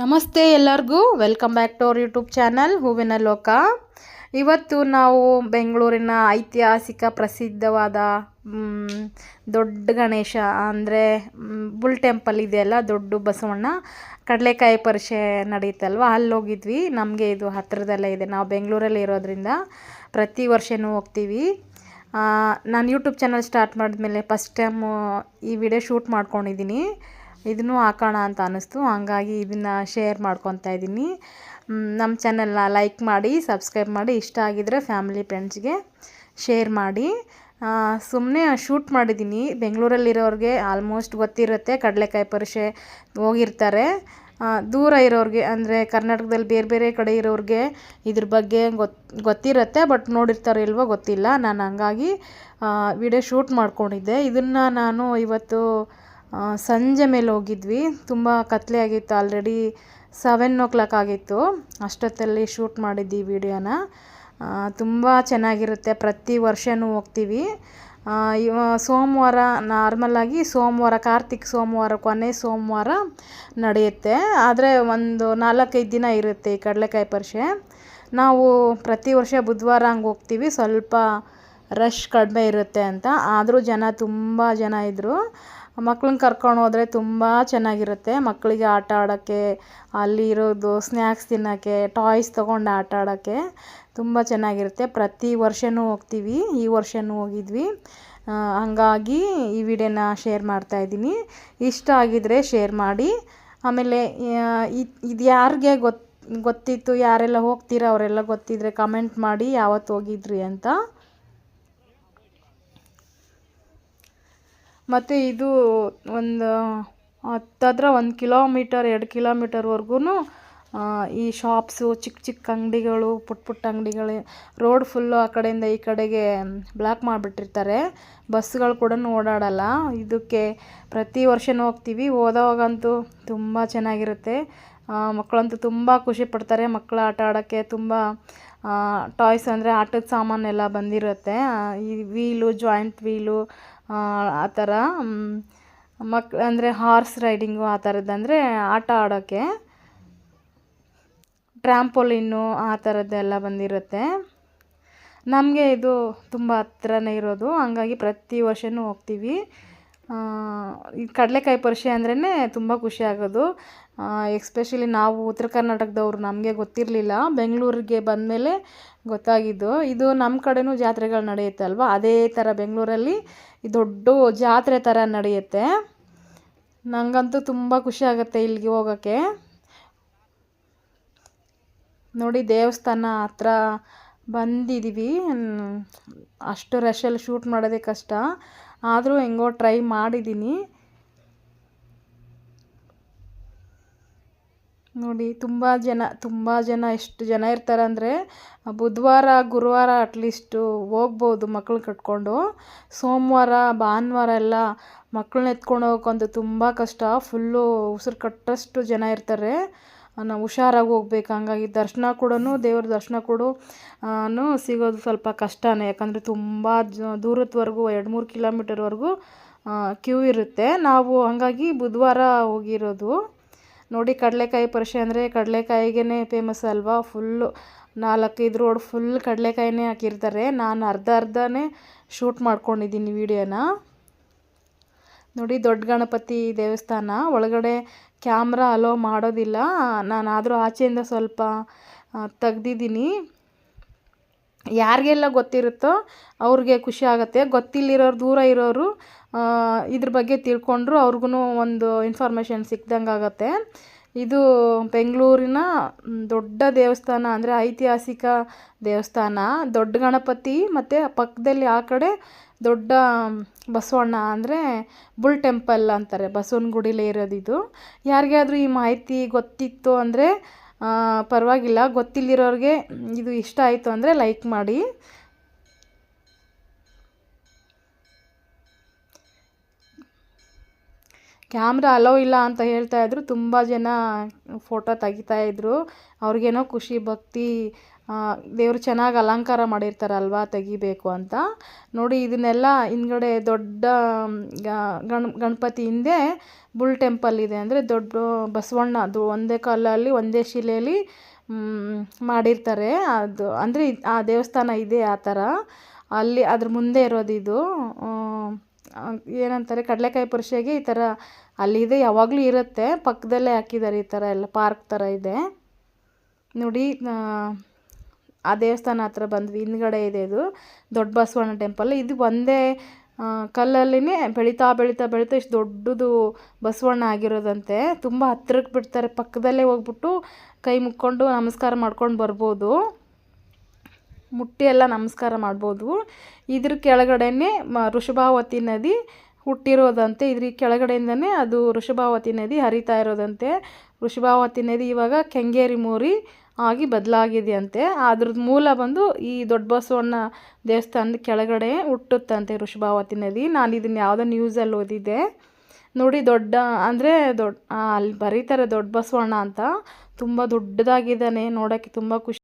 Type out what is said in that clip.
ನಮಸ್ತೆ ಎಲ್ಲರಿಗೂ. Welcome back to our YouTube channel ಹೂವಿನ ಲೋಕ. ಇವತ್ತು ನಾವು ಬೆಂಗಳೂರಿನ ಐತಿಹಾಸಿಕ ಪ್ರಸಿದ್ಧವಾದ ದೊಡ್ಡ ಗಣೇಶ ಅಂದರೆ ಬುಲ್ ಟೆಂಪಲ್ ಇದೆಯಲ್ಲ, ದೊಡ್ಡ ಬಸವಣ್ಣ, ಕಡಲೆಕಾಯಿ ಪರಿಷೆ ನಡೀತಲ್ವ ಅಲ್ಲಿ ಹೋಗಿದ್ವಿ ನಮಗೆ ಇದು ಹತ್ತಿರದಲ್ಲೇ ಇದೆ. ನಾವು ಬೆಂಗಳೂರಲ್ಲಿ ಇರೋದ್ರಿಂದ ಪ್ರತಿ ವರ್ಷವೂ ಹೋಗ್ತೀವಿ. ನಾನು ಯೂಟ್ಯೂಬ್ ಚಾನಲ್ ಸ್ಟಾರ್ಟ್ ಮಾಡಿದ್ಮೇಲೆ ಫಸ್ಟ್ ಟೈಮು ಈ ವಿಡಿಯೋ ಶೂಟ್ ಮಾಡ್ಕೊಂಡಿದ್ದೀನಿ. ಇದನ್ನು ಹಾಕೋಣ ಅಂತ ಅನ್ನಿಸ್ತು. ಹಂಗಾಗಿ ಇದನ್ನು ಶೇರ್ ಮಾಡ್ಕೊತಾ ಇದ್ದೀನಿ. ನಮ್ಮ ಚಾನಲ್ನ ಲೈಕ್ ಮಾಡಿ ಸಬ್ಸ್ಕ್ರೈಬ್ ಮಾಡಿ. ಇಷ್ಟ ಆಗಿದರೆ ಫ್ಯಾಮಿಲಿ ಫ್ರೆಂಡ್ಸ್ಗೆ ಶೇರ್ ಮಾಡಿ. ಸುಮ್ಮನೆ ಶೂಟ್ ಮಾಡಿದ್ದೀನಿ. ಬೆಂಗಳೂರಲ್ಲಿರೋರಿಗೆ ಆಲ್ಮೋಸ್ಟ್ ಗೊತ್ತಿರುತ್ತೆ. ಕಡಲೆಕಾಯಿ ಪರಿಷೆ ಹೋಗಿರ್ತಾರೆ. ದೂರ ಇರೋರಿಗೆ, ಅಂದರೆ ಕರ್ನಾಟಕದಲ್ಲಿ ಬೇರೆ ಬೇರೆ ಕಡೆ ಇರೋರಿಗೆ ಇದ್ರ ಬಗ್ಗೆ ಗೊತ್ತು ಗೊತ್ತಿರುತ್ತೆ. ಬಟ್ ನೋಡಿರ್ತಾರೋ ಇಲ್ವೋ ಗೊತ್ತಿಲ್ಲ. ನಾನು ಹಂಗಾಗಿ ವಿಡಿಯೋ ಶೂಟ್ ಮಾಡ್ಕೊಂಡಿದ್ದೆ. ಇದನ್ನು ನಾನು ಇವತ್ತು ಸಂಜೆ ಮೇಲೆ ಹೋಗಿದ್ವಿ. ತುಂಬ ಕತ್ಲೆ ಆಗಿತ್ತು ಆಲ್ರೆಡಿ ಸೆವೆನ್ ಓ ಕ್ಲಾಕ್ ಆಗಿತ್ತು. ಅಷ್ಟೊತ್ತಲ್ಲಿ ಶೂಟ್ ಮಾಡಿದ್ದಿ ವಿಡಿಯೋನ ತುಂಬ ಚೆನ್ನಾಗಿರುತ್ತೆ. ಪ್ರತಿ ವರ್ಷನೂ ಹೋಗ್ತೀವಿ. ಸೋಮವಾರ ನಾರ್ಮಲ್ಲಾಗಿ ಸೋಮವಾರ, ಕಾರ್ತಿಕ್ ಸೋಮವಾರ, ಕೊನೆ ಸೋಮವಾರ ನಡೆಯುತ್ತೆ. ಆದರೆ ಒಂದು ನಾಲ್ಕೈದು ದಿನ ಇರುತ್ತೆ ಈ ಕಡಲೆಕಾಯಿ ಪರಿಷೆ ನಾವು ಪ್ರತಿ ವರ್ಷ ಬುಧವಾರ ಹಂಗೆ ಹೋಗ್ತೀವಿ. ಸ್ವಲ್ಪ ರಶ್ ಕಡಿಮೆ ಇರುತ್ತೆ ಅಂತ. ಆದರೂ ಜನ ತುಂಬ ಜನ ಇದ್ದರು ಮಕ್ಳನ್ನ ಕರ್ಕೊಂಡು ಹೋದರೆ ತುಂಬ ಚೆನ್ನಾಗಿರುತ್ತೆ. ಮಕ್ಕಳಿಗೆ ಆಟ ಆಡೋಕ್ಕೆ, ಅಲ್ಲಿ ಇರೋದು ಸ್ನ್ಯಾಕ್ಸ್ ತಿನ್ನೋಕ್ಕೆ ಟಾಯ್ಸ್ ತೊಗೊಂಡು ಆಟ ಆಡೋಕ್ಕೆ ತುಂಬ ಚೆನ್ನಾಗಿರುತ್ತೆ. ಪ್ರತಿ ವರ್ಷವೂ ಹೋಗ್ತೀವಿ. ಈ ವರ್ಷವೂ ಹೋಗಿದ್ವಿ. ಹಂಗಾಗಿ ಈ ವಿಡಿಯೋನ ಶೇರ್ ಮಾಡ್ತಾಯಿದ್ದೀನಿ ಇಷ್ಟ ಆಗಿದರೆ ಶೇರ್ ಮಾಡಿ. ಆಮೇಲೆ ಇದು ಯಾರಿಗೆ ಗೊತ್ತು ಗೊತ್ತಿತ್ತು, ಯಾರೆಲ್ಲ ಹೋಗ್ತೀರಾ, ಅವರೆಲ್ಲ ಗೊತ್ತಿದ್ದರೆ ಕಮೆಂಟ್ ಮಾಡಿ ಯಾವತ್ತು ಹೋಗಿದ್ರಿ ಅಂತ. ಮತ್ತು ಇದು ಒಂದು ಹತ್ತತ್ರ ಒಂದು ಕಿಲೋಮೀಟರ್, ಎರಡು ಕಿಲೋಮೀಟರ್ವರೆಗೂ ಈ ಶಾಪ್ಸು ಚಿಕ್ಕ ಚಿಕ್ಕ ಅಂಗಡಿಗಳು, ಪುಟ್ಟ ಪುಟ್ಟ ಅಂಗಡಿಗಳು ರೋಡ್ ಫುಲ್ಲು ಆ ಕಡೆಯಿಂದ ಈ ಕಡೆಗೆ ಬ್ಲಾಕ್ ಮಾಡಿಬಿಟ್ಟಿರ್ತಾರೆ. ಬಸ್ಸುಗಳು ಕೂಡ ಓಡಾಡಲ್ಲ. ಇದಕ್ಕೆ ಪ್ರತಿ ವರ್ಷವೂ ಹೋಗ್ತೀವಿ. ಹೋದವಾಗಂತೂ ತುಂಬ ಚೆನ್ನಾಗಿರುತ್ತೆ. ಮಕ್ಕಳಂತೂ ತುಂಬ ಖುಷಿ ಪಡ್ತಾರೆ. ಮಕ್ಕಳು ಆಟ ಆಡೋಕ್ಕೆ ತುಂಬ ಟಾಯ್ಸ್ ಅಂದರೆ ಆಟದ ಸಾಮಾನೆಲ್ಲ ಬಂದಿರುತ್ತೆ. ಈ ವೀಲು ಜಾಯಿಂಟ್ ವೀಲು ಆ ಥರ ಮಕ್, ಅಂದರೆ ಹಾರ್ಸ್ ರೈಡಿಂಗು ಆ ಥರದ್ದಂದರೆ ಆಟ ಆಡೋಕ್ಕೆ ಟ್ರ್ಯಾಂಪೋಲಿನ್ನು ಆ ಥರದ್ದೆಲ್ಲ ಬಂದಿರುತ್ತೆ. ನಮಗೆ ಇದು ತುಂಬ ಹತ್ರನೇ ಇರೋದು. ಹಂಗಾಗಿ ಪ್ರತಿ ವರ್ಷವೂ ಹೋಗ್ತೀವಿ. ಈ ಕಡಲೆಕಾಯಿ ಪರಿಷೆ ಅಂದ್ರೇ ತುಂಬ ಖುಷಿ ಆಗೋದು. ಎಕ್ಸ್ಪೆಷಲಿ ನಾವು ಉತ್ತರ ಕರ್ನಾಟಕದವ್ರು ನಮಗೆ ಗೊತ್ತಿರಲಿಲ್ಲ. ಬೆಂಗಳೂರಿಗೆ ಬಂದಮೇಲೆ ಗೊತ್ತಾಗಿದ್ದು. ಇದು ನಮ್ಮ ಕಡೆನೂ ಜಾತ್ರೆಗಳು ನಡೆಯುತ್ತೆ ಅಲ್ವಾ? ಅದೇ ಥರ ಬೆಂಗಳೂರಲ್ಲಿ ದೊಡ್ಡ ಜಾತ್ರೆ ಥರ ನಡೆಯುತ್ತೆ. ನನಗಂತೂ ತುಂಬ ಖುಷಿ ಆಗುತ್ತೆ ಇಲ್ಲಿಗೆ ಹೋಗೋಕ್ಕೆ ನೋಡಿ, ದೇವಸ್ಥಾನ ಹತ್ರ ಬಂದಿದ್ದೀವಿ ಅಷ್ಟು ರಶಲ್ಲಿ ಶೂಟ್ ಮಾಡೋದೇ ಕಷ್ಟ. ಆದರೂ ಹೆಂಗೋ ಟ್ರೈ ಮಾಡಿದ್ದೀನಿ ನೋಡಿ, ತುಂಬ ಜನ ತುಂಬ ಜನ, ಎಷ್ಟು ಜನ ಇರ್ತಾರೆ ಅಂದರೆ, ಬುಧವಾರ, ಗುರುವಾರ ಅಟ್ಲೀಸ್ಟು ಹೋಗ್ಬೋದು ಮಕ್ಳು ಕಟ್ಕೊಂಡು ಸೋಮವಾರ, ಭಾನುವಾರ ಎಲ್ಲ ಮಕ್ಕಳನ್ನ ಎತ್ಕೊಂಡು ಹೋಗೋಕ್ಕಂತೂ ತುಂಬ ಕಷ್ಟ. ಫುಲ್ಲು ಉಸಿರು ಕಟ್ಟಷ್ಟು ಜನ ಇರ್ತಾರೆ. ನಾವು ಹುಷಾರಾಗಿ ಹೋಗ್ಬೇಕು. ಹಂಗಾಗಿ ದರ್ಶನ ಕೂಡ ದೇವ್ರ ದರ್ಶನ ಕೂಡ ಸಿಗೋದು ಸ್ವಲ್ಪ ಕಷ್ಟನೇ. ಯಾಕಂದರೆ ತುಂಬ ದೂರದವರೆಗೂ, ಎರಡು ಮೂರು ಕಿಲೋಮೀಟರ್ವರೆಗೂ ಕ್ಯೂ ಇರುತ್ತೆ. ನಾವು ಹಾಗಾಗಿ ಬುಧವಾರ ಹೋಗಿರೋದು. ನೋಡಿ, ಕಡಲೆಕಾಯಿ ಪರಿಷೆ ಅಂದರೆ ಕಡಲೆಕಾಯಿಗೆ ಫೇಮಸ್ ಅಲ್ವಾ? ಫುಲ್ಲು ನಾಲ್ಕೈದು ರೋಡ್ ಫುಲ್ ಕಡಲೆಕಾಯಿನೇ ಹಾಕಿರ್ತಾರೆ. ನಾನು ಅರ್ಧ ಅರ್ಧನೇ ಶೂಟ್ ಮಾಡ್ಕೊಂಡಿದ್ದೀನಿ ವಿಡಿಯೋನ ನೋಡಿ, ದೊಡ್ಡ ಗಣಪತಿ ದೇವಸ್ಥಾನ. ಒಳಗಡೆ ಕ್ಯಾಮ್ರಾ ಅಲೋ ಮಾಡೋದಿಲ್ಲ. ನಾನು ಆದರೂ ಆಚೆಯಿಂದ ಸ್ವಲ್ಪ ತೆಗ್ದಿದ್ದೀನಿ. ಯಾರಿಗೆಲ್ಲ ಗೊತ್ತಿರುತ್ತೋ ಅವ್ರಿಗೆ ಖುಷಿ ಆಗುತ್ತೆ. ಗೊತ್ತಿಲ್ಲಿರೋರು, ದೂರ ಇರೋರು ಇದ್ರ ಬಗ್ಗೆ ತಿಳ್ಕೊಂಡ್ರು ಅವ್ರಿಗೂ ಒಂದು ಇನ್ಫಾರ್ಮೇಷನ್ ಸಿಕ್ದಂಗೆ ಆಗುತ್ತೆ ಇದು ಬೆಂಗಳೂರಿನ ದೊಡ್ಡ ದೇವಸ್ಥಾನ ಅಂದರೆ ಐತಿಹಾಸಿಕ ದೇವಸ್ಥಾನ. ದೊಡ್ಡ ಗಣಪತಿ ಮತ್ತು ಪಕ್ಕದಲ್ಲಿ ಆ ಕಡೆ ದೊಡ್ಡ ಬಸವಣ್ಣ ಅಂದರೆ ಬುಲ್ ಟೆಂಪಲ್ ಅಂತಾರೆ, ಬಸವನ ಗುಡಿಲೇ ಇರೋದಿದು ಯಾರಿಗಾದರೂ ಈ ಮಾಹಿತಿ ಗೊತ್ತಿತ್ತು ಅಂದರೆ ಪರವಾಗಿಲ್ಲ. ಗೊತ್ತಿಲ್ಲಿರೋರಿಗೆ ಇದು ಇಷ್ಟ ಆಯಿತು ಅಂದರೆ ಲೈಕ್ ಮಾಡಿ. ಕ್ಯಾಮ್ರಾ ಅಲೋ ಇಲ್ಲ ಅಂತ ಹೇಳ್ತಾ ಇದ್ರು. ತುಂಬ ಜನ ಫೋಟೋ ತೆಗಿತಾ ಇದ್ರು. ಅವ್ರಿಗೇನೋ ಖುಷಿ ಭಕ್ತಿ ದೇವರು ಚೆನ್ನಾಗಿ ಅಲಂಕಾರ ಮಾಡಿರ್ತಾರಲ್ವಾ ತೆಗಿಬೇಕು ಅಂತ. ನೋಡಿ ಇದನ್ನೆಲ್ಲ ಹಿಂದ್ಗಡೆ ದೊಡ್ಡ ಗಣ ಗಣಪತಿ ಹಿಂದೆ ಬುಲ್ ಟೆಂಪಲ್ ಇದೆ. ಅಂದರೆ ದೊಡ್ಡ ಬಸವಣ್ಣ ಅದು ಒಂದೇ ಕಾಲಲ್ಲಿ ಒಂದೇ ಶಿಲೆಯಲ್ಲಿ ಮಾಡಿರ್ತಾರೆ. ಅದು ಅಂದರೆ ಆ ದೇವಸ್ಥಾನ ಇದೆ ಆ ಥರ. ಅಲ್ಲಿ ಅದ್ರ ಮುಂದೆ ಇರೋದು ಇದು ಆ, ಏನಂತಾರೆ ಕಡಲೆಕಾಯಿ ಪರಿಷೆಗೆ ಈ ಥರ ಅಲ್ಲಿದೆ ಯಾವಾಗಲೂ ಇರುತ್ತೆ. ಪಕ್ಕದಲ್ಲೇ ಹಾಕಿದ್ದಾರೆ ಈ ಥರ ಎಲ್ಲ ಪಾರ್ಕ್ ಥರ ಇದೆ. ನೋಡಿ ಆ, ದೇವಸ್ಥಾನ ಹತ್ರ ಬಂದ್ವಿ ಹಿಂದ್ಗಡೆ ಇದೆ ಇದು ದೊಡ್ಡ ಬಸವಣ್ಣ ಟೆಂಪಲ್. ಇದು ಒಂದೇ ಕಲ್ಲಲ್ಲಿನೇ ಬೆಳೀತಾ ಬೆಳೀತಾ ಬೆಳೀತಾ ಇಷ್ಟು ದೊಡ್ಡದು ಬಸವಣ್ಣ ಆಗಿರೋದಂತೆ. ತುಂಬ ಹತ್ತಿರಕ್ಕೆ ಬಿಡ್ತಾರೆ ಪಕ್ಕದಲ್ಲೇ ಹೋಗ್ಬಿಟ್ಟು ಕೈ ಮುಕ್ಕೊಂಡು ನಮಸ್ಕಾರ ಮಾಡ್ಕೊಂಡು ಬರ್ಬೋದು. ಮುಟ್ಟಿ ಎಲ್ಲ ನಮಸ್ಕಾರ ಮಾಡ್ಬೋದು. ಇದ್ರ ಕೆಳಗಡೆನೇ ಮ ವೃಷಭಾವತಿ ನದಿ ಹುಟ್ಟಿರೋದಂತೆ, ಇದ್ರ ಕೆಳಗಡೆಯಿಂದನೇ ಅದು ವೃಷಭಾವತಿ ನದಿ ಹರಿತಾ ಇರೋದಂತೆ. ವೃಷಭಾವತಿ ನದಿ ಇವಾಗ ಕೆಂಗೇರಿ ಮೂರಿ ಆಗಿ ಬದಲಾಗಿದೆಯಂತೆ. ಅದ್ರದ್ದು ಮೂಲ ಬಂದು ಈ ದೊಡ್ಡ ಬಸವಣ್ಣ ದೇವಸ್ಥಾನದ ಕೆಳಗಡೆ ಹುಟ್ಟುತ್ತಂತೆ ವೃಷಭಾವತಿ ನದಿ. ನಾನು ಇದನ್ನ ಯಾವುದೋ ನ್ಯೂಸಲ್ಲಿ ಓದಿದ್ದೆ. ನೋಡಿ ದೊಡ್ಡ, ಅಂದರೆ ದೊಡ್ಡ ಅಲ್ಲಿ ಬರೀತಾರೆ ದೊಡ್ಡ ಬಸವಣ್ಣ ಅಂತ. ತುಂಬ ದೊಡ್ಡದಾಗಿದ್ದಾನೆ, ನೋಡೋಕ್ಕೆ ತುಂಬ ಖುಷಿ